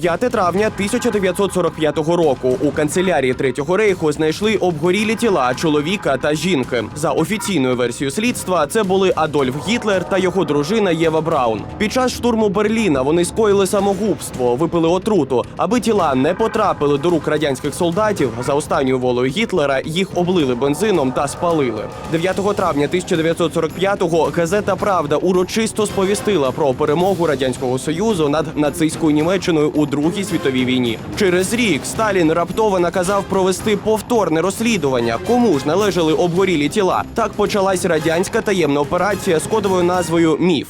5 травня 1945 року у канцелярії Третього рейху знайшли обгорілі тіла чоловіка та жінки. За офіційною версією слідства, це були Адольф Гітлер та його дружина Єва Браун. Під час штурму Берліна вони скоїли самогубство, випили отруту. Аби тіла не потрапили до рук радянських солдатів. За останньою волею Гітлера їх облили бензином та спалили. 9 травня 1945-го газета Правда урочисто сповістила про перемогу радянського союзу над нацистською Німеччиною у Другій світовій війні. Через рік Сталін раптово наказав провести повторне розслідування, кому ж належали обгорілі тіла. Так почалась радянська таємна операція з кодовою назвою Міф.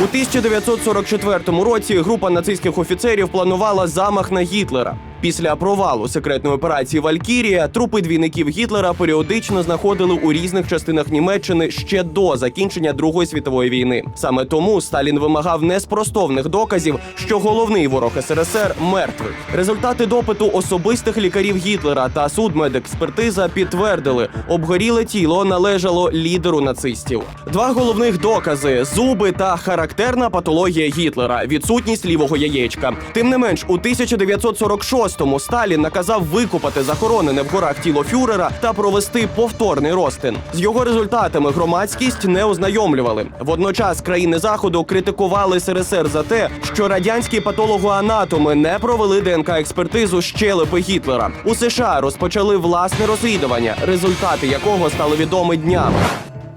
У 1944 році група нацистських офіцерів планувала замах на Гітлера. Після провалу секретної операції Валькірія трупи двійників Гітлера періодично знаходили у різних частинах Німеччини ще до закінчення Другої світової війни. Саме тому Сталін вимагав неспростовних доказів, що головний ворог СРСР мертвий. Результати допиту особистих лікарів Гітлера та судмедекспертиза підтвердили, обгоріле тіло належало лідеру нацистів. Два головних докази зуби та характерна патологія Гітлера, відсутність лівого яєчка. Тим не менш, у 1946-му Сталін наказав викопати захоронене в горах тіло фюрера та провести повторний розтин. З його результатами громадськість не ознайомлювали. Водночас країни заходу критикували СРСР за те, що радянські патологоанатоми не провели ДНК експертизу щелепи Гітлера. У США розпочали власне розслідування, результати якого стали відомі днями.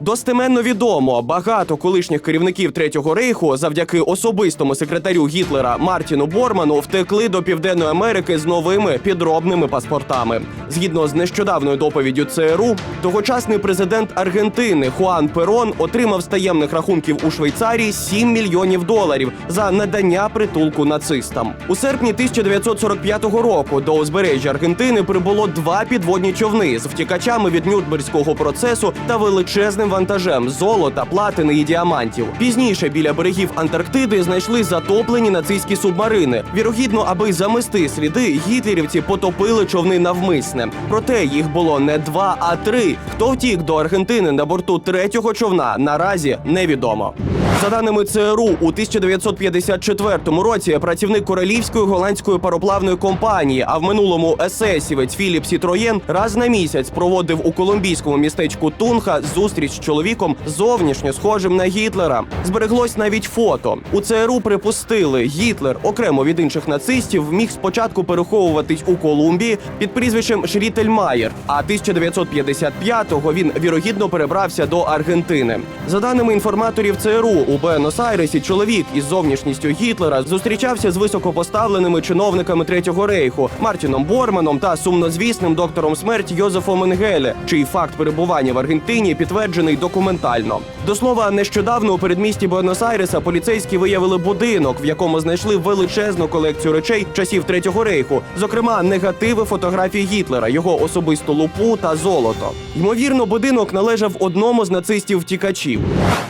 Достеменно відомо, багато колишніх керівників Третього рейху завдяки особистому секретарю Гітлера Мартіну Борману втекли до Південної Америки з новими підробними паспортами. Згідно з нещодавною доповіддю ЦРУ, тогочасний президент Аргентини Хуан Перон отримав з таємних рахунків у Швейцарії 7 мільйонів доларів за надання притулку нацистам. У серпні 1945 року до узбережжя Аргентини прибуло два підводні човни з втікачами від Нюрнберзького процесу та величезним вантажем золота, платини і діамантів. Пізніше біля берегів Антарктиди знайшли затоплені нацистські субмарини. Вірогідно, аби замести сліди, гітлерівці потопили човни навмисне. Проте їх було не два, а три. Хто втік до Аргентини на борту третього човна, наразі невідомо. За даними ЦРУ, у 1954 році працівник королівської голландської пароплавної компанії, а в минулому есесівець Філіп Сітроєн раз на місяць проводив у колумбійському містечку Тунха зустріч з чоловіком зовнішньо схожим на Гітлера. Збереглось навіть фото. У ЦРУ припустили, Гітлер окремо від інших нацистів міг спочатку переховуватись у Колумбії під прізвищем Шрітельмаєр, а 1955-го він вірогідно перебрався до Аргентини. За даними інформаторів ЦРУ, у Буенос-Айресі чоловік із зовнішністю Гітлера зустрічався з високопоставленими чиновниками Третього рейху Мартіном Борманом та сумнозвісним доктором смерті Йозефом Менгеле, чий факт перебування в Аргентині підтверджений документально. До слова, нещодавно у передмісті Буенос-Айреса поліцейські виявили будинок, в якому знайшли величезну колекцію речей часів Третього рейху, зокрема негативи фотографій Гітлера, його особисту лупу та золото. Ймовірно, будинок належав одному з нацистів втікачів.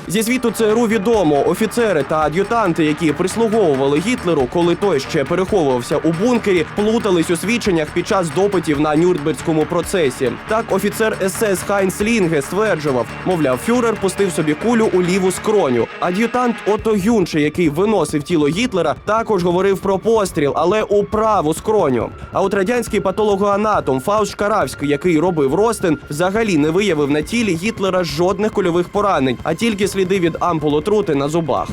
Зі звіту ЦРУ відомо, офіцери та ад'ютанти, які прислуговували Гітлеру, коли той ще переховувався у бункері, плутались у свідченнях під час допитів на Нюрнберзькому процесі. Так, офіцер СС Хайнс Лінге стверджував, мовляв, фюрер пустив собі кулю у ліву скроню. Ад'ютант Ото Гюнше, який виносив тіло Гітлера, також говорив про постріл, але у праву скроню. А от радянський патологоанатом Фауст Шкаравський, який робив Ростин, взагалі не виявив на тілі Гітлера жодних кульових поранень, а тільки сліди від ампул отрути на зубах.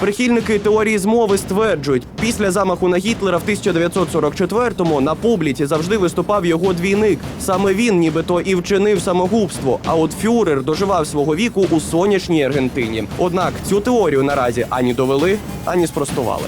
Прихильники теорії змови стверджують, після замаху на Гітлера в 1944-му на публіці завжди виступав його двійник. Саме він, нібито і вчинив самогубство. А от фюрер доживав свого віку у сонячній Аргентині. Однак цю теорію наразі ані довели, ані спростували.